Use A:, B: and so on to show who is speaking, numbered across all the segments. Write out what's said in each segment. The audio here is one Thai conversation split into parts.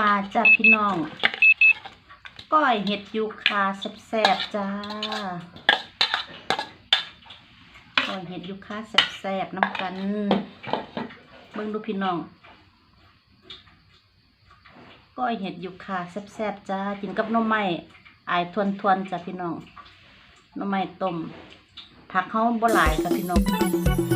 A: มาจ้าพี่น้องก้อยเห็ดยูคาแซ่บๆจ้าก้อยเห็ดยูคาแซ่บๆน้ำกัน เบิ่งดูพี่น้องก้อยเห็ดยูคาแซ่บๆจ้ากินกับน้ำไม้อายทวนๆจ้าพี่น้องน้ำไม้ต้มผักเขาบ่หลายค่ะพี่น้อง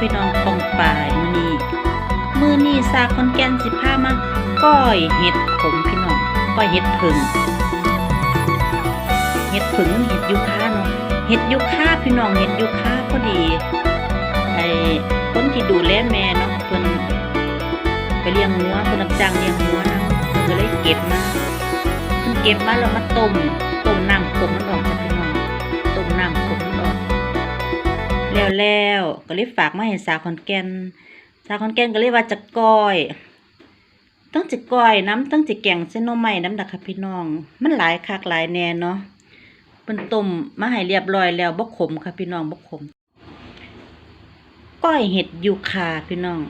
A: พี่น้องปองป่ายมือนี้มือนี้ซาคอนแกนสิผ้ามาก้อยเห็ดขมพี่น้องก้อยเห็ดผึ่งเห็ดผึ่งเห็ดยูคาเนาะเห็ดยูคาพี่น้องเห็ดยูคาพอดีไอ้คนที่ดูแลแม่เนาะเพิ่นไปเลี้ยงงัวเพิ่นรับจ้างเลี้ยงงัวนะเพิ่นก็เลยเก็บมาเพิ่นเก็บมาแล้วมาต้มต้มน้ำขมมันออก แล้วแล้วก็เลยฝากมาให้สาวขอนแก่นสาวขอนแก่นก็เลยว่าจะก้อยต้องจะก้อยน้ำต้องจะแกงเส้นน่อไม้น้ำดักค่ะพี่น้อง มันหลายคักหลายแน่เนาะเป็นต้มมาให้เรียบร้อยแล้วบ่ขมค่ะพี่น้องบ่ขม ก้อยเห็ดยูคาพี่น้อง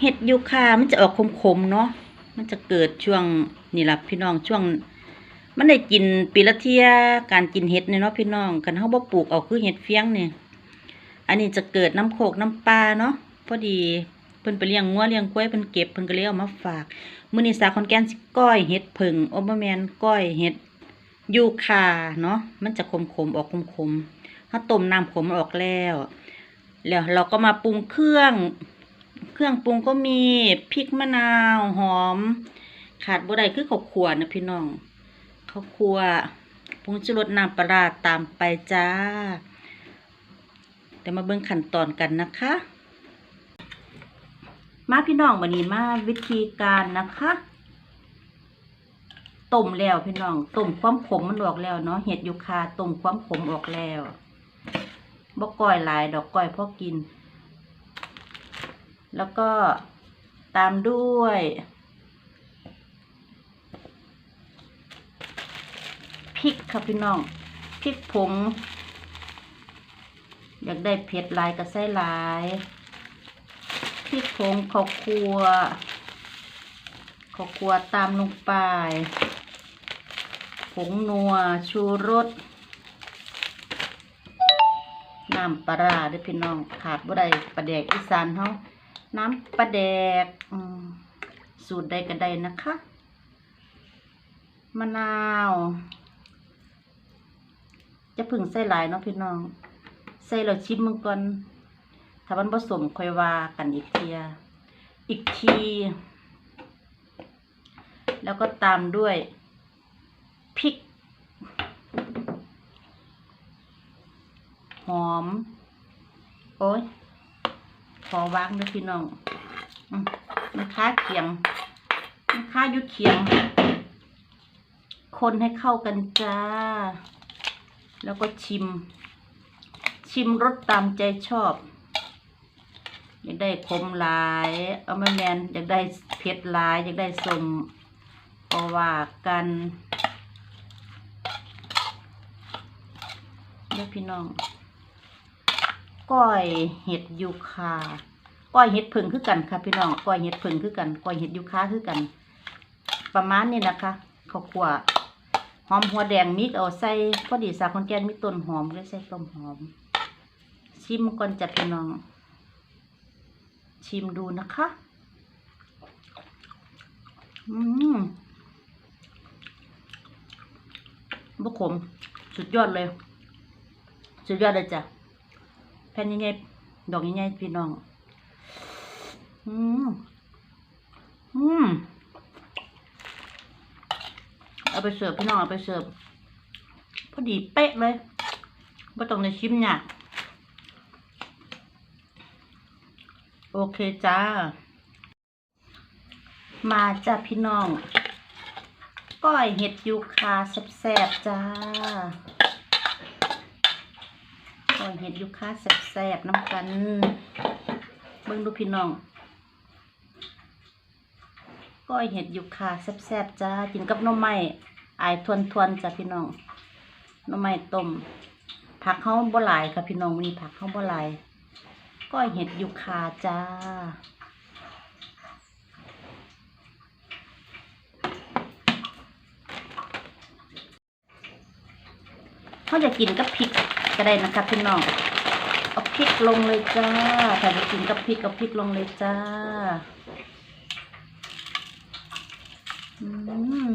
A: เห็ดยูคามันจะออกขมๆเนาะมันจะเกิดช่วงนี่ละพี่น้องช่วง มันได้กินปีละเทียการกินเห็ดเนี่ยเนาะพี่น้องกันเฮาบ่ปลูกเอาคือเห็ดเฟี้ยงเนี่ย อันนี้จะเกิดน้ำโขกน้ำปลาเนาะพอดีเพิ่นไปเลี้ยงงัวเลี้ยงกล้วยเพิ่นเก็บเพิ่นก็เลยเอามาฝากมื้อนี้สาคอนแกนสิก้อยเห็ดผึ่งโอบ่แมนก้อยเห็ดยูคาเนาะมันจะขมๆออกขมๆถ้าต้มน้ำขมออกแล้ว แล้วเราก็มาปรุงเครื่อง เครื่องปรุงก็มีพริกมะนาวหอม ขาดบ่ได้คือข้าวคั่วนะพี่น้องข้าวคั่วผงชูรสน้ำปลาตามไปจ้า แต่มาเบิ่งขั้นตอนกันนะคะ มาพี่น้องวันนี้มาวิธีการนะคะต้มแล้วพี่น้องต้มความขมมันออกแล้วเนาะเห็ดยูคาต้มความขมออกแล้วบ่ก้อยหลายดอกก้อยพอกิน แล้วก็ตามด้วย พริกค่ะพี่น้องพริกผง อยากได้เผ็ดลายก็ใส่ลายพริกผงข้าวคั่วข้าวคั่วตามลงไปผงนัวชูรสน้ำปลาด้วยพี่น้องขาดบ่ได้ปลาแดกอีสานเฮาน้ำปลาแดกสูตรใดก็ได้นะคะ มะนาว จะพึ่งใส่หลายเนาะพี่น้อง ใส่เราชิมมึงก่อน ถ้ามันผสมค่อยว่ากันอีกเทียอีกที แล้วก็ตามด้วยพริก หอม โอ้ยขอวางด้วยพี่น้องมันค้าเคียงมันค้ายุดเคียง คนให้เข้ากันจ้า แล้วก็ชิม ชิมรสตามใจชอบ อยากได้ขมหลายเอามาแมนอยากได้เผ็ดหลาย อยากได้สมก็ว่ากันเด้อพี่น้องก้อยเห็ดยูคาก้อยเห็ดผึ่งคือกันค่ะพี่น้องก้อยเห็ดผึ่งคือกันก้อยเห็ดยูคาคือกัน ประมาณนี้นะคะข้าวคั่วหอมหัวแดงมิกเอาใส่พอดีสาคนแกนมีต้นหอมเลยใส่ต้นหอม ชิมก่อนจัดพี่น้อง ชิมดูนะคะ อืมบุขมสุดยอดเลย สุดยอดเลยจ้ะแผ่นใหญ่ๆดอกใหญ่ๆพี่น้อง อืมอืมเอาไปเสิร์ฟพี่น้องเอาไปเสิร์ฟพอดีเป๊ะเลยไม่ต้องในชิมเนี่ยาก โอเคจ้า มาจ้าพี่น้อง ก้อยเห็ดยูคาแซ่บๆจ้า ก้อยเห็ดยูคาแซ่บๆน้ำกัน เบิ่งดูพี่น้อง ก้อยเห็ดยูคาแซ่บๆจ้า กินกับน้ำไม้อายทวนๆจ้ะพี่น้องน้ำไม้ต้มผักเขาบ่หลายค่ะพี่น้องมีผักเขาบ่หลาย ก้อยเห็ดยูคาจ้า เขาจะกินกับพริกก็ได้นะคะพี่น้อง เอาพริกลงเลยจ้าถ้าจะกินกับพริกเอาพริกลงเลยจ้า อืม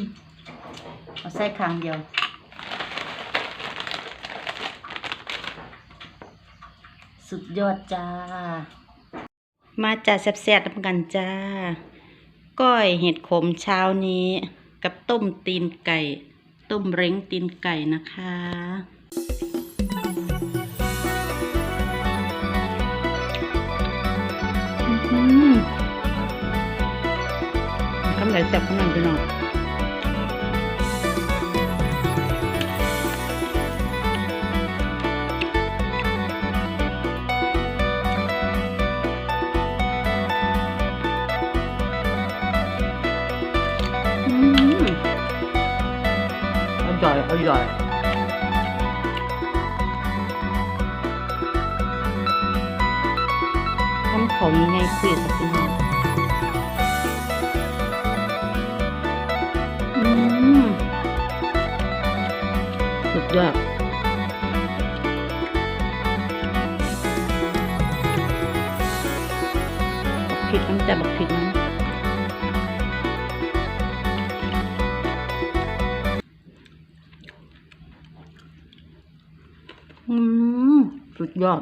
A: เอาใส่ครั้งเดียว สุดยอดจ้า มาจ่าแซ่บๆทำกันจ้า ก้อยเห็ดขมเช้านี้ กับต้มตีนไก่ ต้มเร้งตีนไก่นะคะอืมคำไหนแซ่บขนาดพี่น้อง อร่อยอร่อยทำเขายังไงคุยกับพี่น้องอืมสุดยอดบักพริกน้ำจับบักพริกน้ำ สุดยอด